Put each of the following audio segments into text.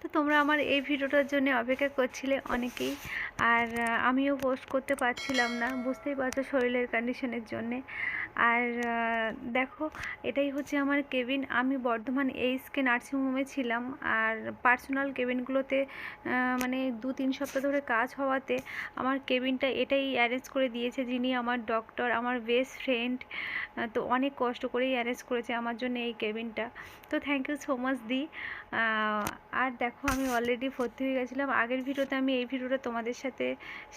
তো তোমরা আমার এই ভিডিওটার জন্য অপেক্ষা করছিলে অনেকেই। আর আমিও পোস্ট করতে পারছিলাম না, বুঝতেই পারছ শরীরের কন্ডিশনের জন্যে। আর দেখো, এটাই হচ্ছে আমার কেবিন। আমি বর্ধমান এইচকে নার্সিংহোমে ছিলাম। আর পার্সোনাল কেবিনগুলোতে মানে দু তিন সপ্তাহ ধরে কাজ হওয়াতে আমার কেবিনটা এটাই অ্যারেঞ্জ করে দিয়েছে যিনি আমার ডক্টর আমার বেস্ট ফ্রেন্ড তো অনেক কষ্ট করেই অ্যারেঞ্জ করেছে আমার জন্য এই কেবিনটা। তো থ্যাংক ইউ সো মাচ দি। আর দেখো আমি অলরেডি ভর্তি হয়ে গেছিলাম। আগের ভিডিওতে আমি এই ভিডিওটা তোমাদের সাথে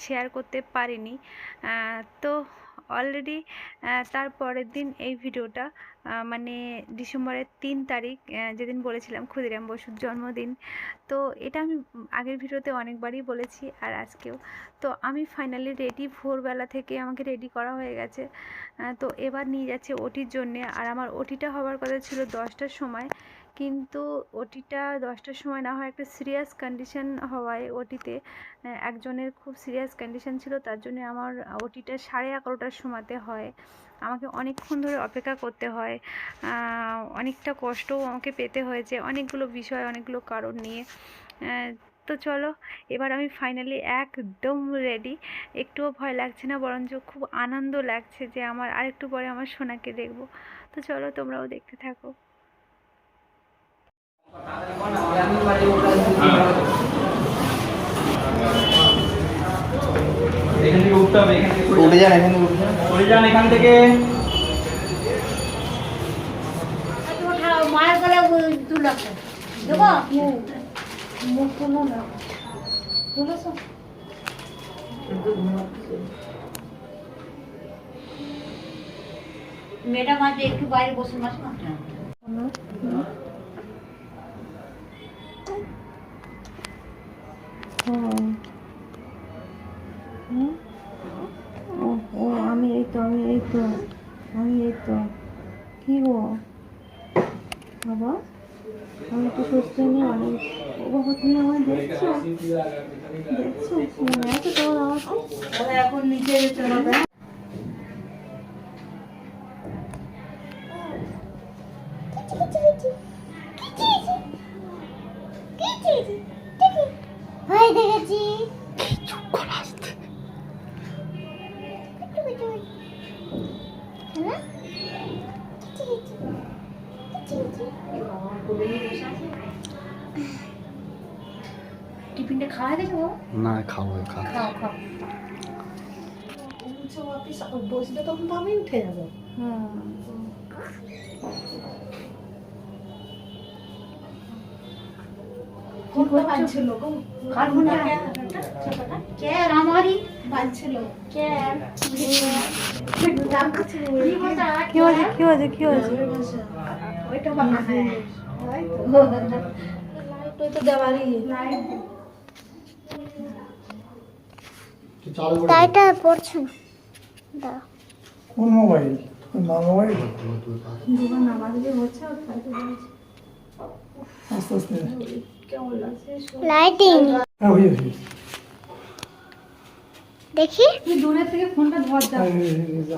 শেয়ার করতে পারিনি। তো অলরেডি তার পরের দিন এই ভিডিওটা মানে ডিসেম্বরের তিন তারিখ যেদিন বলেছিলাম ক্ষুদিরাম বসুর জন্মদিন। তো এটা আমি আগের ভিডিওতে অনেকবারই বলেছি আর আজকেও। তো আমি ফাইনালি রেডি ভোরবেলা থেকে আমাকে রেডি করা হয়ে গেছে। তো এবার নিয়ে যাচ্ছে ওটির জন্যে। আর আমার ওটিটা হওয়ার কথা ছিল দশটার সময়। কিন্তু ওটিটা দশটার সময় না হয় একটা সিরিয়াস কন্ডিশন হওয়ায় ওটিতে। একজনের খুব সিরিয়াস কন্ডিশন ছিল, তার জন্য আমার ওটিটা সাড়ে এগারোটার সময়তে হয়। আমাকে অনেকক্ষণ ধরে অপেক্ষা করতে হয়। অনেকটা কষ্টও আমাকে পেতে হয়েছে অনেকগুলো বিষয়, অনেকগুলো কারণ নিয়ে। তো চলো, এবার আমি ফাইনালি একদম রেডি একটুও ভয় লাগছে না, বরঞ্চ খুব আনন্দ লাগছে যে আমার আরেকটু পরে আমার সোনাকে দেখব। তো চলো, তোমরাও দেখতে থাকো এখান থেকে উঠতে হবে এখান থেকে উঠে। যান এখানে উঠে যান এখান থেকে। মায়ের গলে দু লাখ দেবো মুখ তুলো না তুলেছ ম্যাডাম আজ একটু বাইরে বসে মাস না তো আমি এই তো কি গো বাবা আমি তো সুস্থ নেই অনেক বাবা তুমি আমার দেখছ দেখছ মনে আছে তোমার আমাকে এখন নিচে যেতে হবে ভয় দেখেছি টিফিনটা খাওয়া গেছে বাবা না খাব খা খাও খাও। বসলে তখন তো আমি উঠে যাব। কে? আমারই বাজছিল কে? কি হয়েছে কি হয়েছে ওইটা বানাবে ওই তো? দেওয়ারই। তাইটা পড়ছে না। কোন মোবাইল? মা মোবাইল? দুবার নামাজ দিয়ে হচ্ছে আস্তে আস্তে। কেমন লাগছে? লাইটিং হ্যাঁ হয়ে গেছে। দেখি। দূরের থেকে ফোনটা ধর যা। হ্যাঁ, হয়ে গেছে, যা।